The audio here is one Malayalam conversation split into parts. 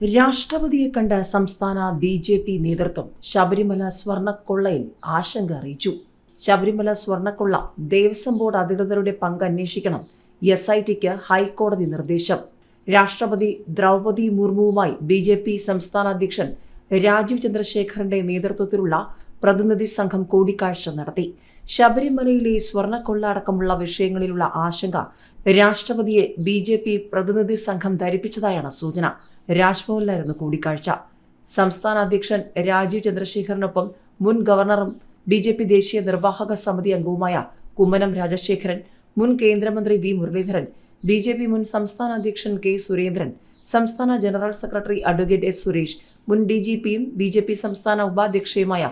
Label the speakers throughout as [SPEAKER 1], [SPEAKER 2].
[SPEAKER 1] രാഷ്ട്രപതിയെ കണ്ട സംസ്ഥാന ബി ജെ പി നേതൃത്വം ശബരിമല സ്വർണക്കൊള്ളയിൽ ആശങ്ക അറിയിച്ചു. ശബരിമല സ്വർണക്കൊള്ള ദേവസ്വം ബോർഡ് അധികൃതരുടെ പങ്ക് അന്വേഷിക്കണം എസ് ഐ ടിക്ക് ഹൈക്കോടതി നിർദ്ദേശം. രാഷ്ട്രപതി ദ്രൗപദി മുർമുവുമായി ബി ജെ പി സംസ്ഥാന അധ്യക്ഷൻ രാജീവ് ചന്ദ്രശേഖറിന്റെ നേതൃത്വത്തിലുള്ള പ്രതിനിധി സംഘം കൂടിക്കാഴ്ച നടത്തി. ശബരിമലയിലെ സ്വർണക്കൊള്ള അടക്കമുള്ള വിഷയങ്ങളിലുള്ള ആശങ്ക രാഷ്ട്രപതിയെ ബി ജെ പി പ്രതിനിധി സംഘം ധരിപ്പിച്ചതായാണ് സൂചന. രാജ്ഭവനിലായിരുന്നു കൂടിക്കാഴ്ച. സംസ്ഥാന അധ്യക്ഷൻ രാജീവ് ചന്ദ്രശേഖരനൊപ്പം മുൻ ഗവർണറും ബി ജെ പി ദേശീയ നിർവാഹക സമിതി അംഗവുമായ കുമ്മനം രാജശേഖരൻ മുൻ കേന്ദ്രമന്ത്രി V Muraleedharan B J P മുൻ സംസ്ഥാന അധ്യക്ഷൻ കെ സുരേന്ദ്രൻ സംസ്ഥാന general secretary advocate S Suresh മുൻ ഡി ജി പിയും ബി ജെ പി സംസ്ഥാന ഉപാധ്യക്ഷയുമായ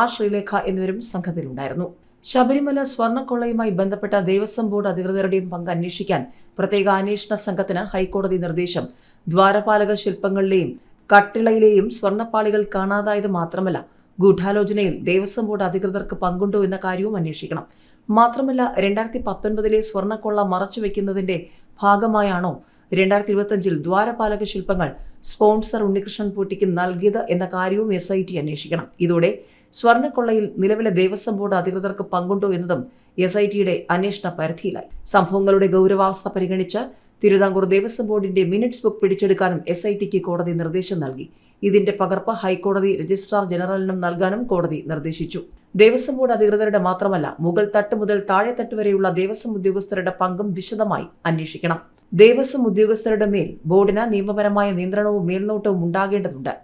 [SPEAKER 1] ആർ ശ്രീലേഖ എന്നിവരും സംഘത്തിലുണ്ടായിരുന്നു. ശബരിമല സ്വർണക്കൊള്ളയുമായി ബന്ധപ്പെട്ട ദേവസ്വം ബോർഡ് അധികൃതരുടെയും പങ്ക് അന്വേഷിക്കാൻ പ്രത്യേക അന്വേഷണ സംഘത്തിന് ഹൈക്കോടതി നിർദ്ദേശം. ദ്വാരപാലക ശില്പങ്ങളിലെയും കട്ടിളയിലെയും സ്വർണപ്പാളികൾ കാണാതായത് മാത്രമല്ല ഗൂഢാലോചനയിൽ ദേവസ്വം ബോർഡ് അധികൃതർക്ക് പങ്കുണ്ടോ എന്ന കാര്യവും അന്വേഷിക്കണം. മാത്രമല്ല രണ്ടായിരത്തി പത്തൊൻപതിലെ സ്വർണക്കൊള്ള മറച്ചുവെക്കുന്നതിന്റെ ഭാഗമായാണോ രണ്ടായിരത്തി ഇരുപത്തഞ്ചിൽ ദ്വാരപാലക ശില്പങ്ങൾ സ്പോൺസർ ഉണ്ണികൃഷ്ണൻ പൂട്ടിക്ക് നൽകിയത് എന്ന കാര്യവും എസ് ഐ ടി അന്വേഷിക്കണം. ഇതോടെ സ്വർണക്കൊള്ളയിൽ നിലവിലെ ദേവസ്വം ബോർഡ് അധികൃതർക്ക് പങ്കുണ്ടോ എന്നതും എസ് ഐ ടിയുടെ അന്വേഷണ പരിധിയിലായി. സംഭവങ്ങളുടെ ഗൗരവാവസ്ഥ പരിഗണിച്ച് തിരുവിതാംകൂർ ദേവസ്വം ബോർഡിന്റെ മിനിറ്റ്സ് ബുക്ക് പിടിച്ചെടുക്കാനും എസ് ഐ ടിക്ക് കോടതി നിർദ്ദേശം നൽകി. ഇതിന്റെ പകർപ്പ് ഹൈക്കോടതി രജിസ്ട്രാർ ജനറലിനും നൽകാനും കോടതി നിർദ്ദേശിച്ചു. ദേവസ്വം ബോർഡ് അധികൃതരുടെ മാത്രമല്ല മുകൾ തട്ട് മുതൽ താഴെത്തട്ട് വരെയുള്ള ദേവസ്വം ഉദ്യോഗസ്ഥരുടെ പങ്കും വിശദമായി അന്വേഷിക്കണം. ദേവസ്വം ഉദ്യോഗസ്ഥരുടെ മേൽ ബോർഡിന് നിയമപരമായ നിയന്ത്രണവും മേൽനോട്ടവും ഉണ്ടാകേണ്ടതുണ്ട്.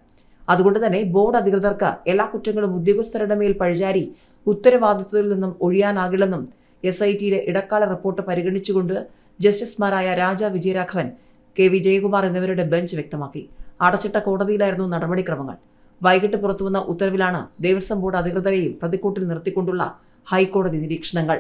[SPEAKER 1] അതുകൊണ്ട് തന്നെ ബോർഡ് അധികൃതർക്ക് എല്ലാ കുറ്റങ്ങളും ഉദ്യോഗസ്ഥരുടെ മേൽ പഴിചാരി ഉത്തരവാദിത്വത്തിൽ നിന്നും ഒഴിയാനാകില്ലെന്നും എസ് ഐ ടിയുടെ ഇടക്കാല റിപ്പോർട്ട് പരിഗണിച്ചുകൊണ്ട് ജസ്റ്റിസുമാരായ രാജ വിജയരാഘവൻ കെ വി ജയകുമാർ എന്നിവരുടെ ബെഞ്ച് വ്യക്തമാക്കി. അടച്ചിട്ട കോടതിയിലായിരുന്നു നടപടിക്രമങ്ങൾ. വൈകിട്ട് പുറത്തുവന്ന ഉത്തരവിലാണ് ദേവസ്വം ബോർഡ് അധികൃതരെയും പ്രതിക്കൂട്ടിൽ നിർത്തിക്കൊണ്ടുള്ള ഹൈക്കോടതി നിരീക്ഷണങ്ങൾ.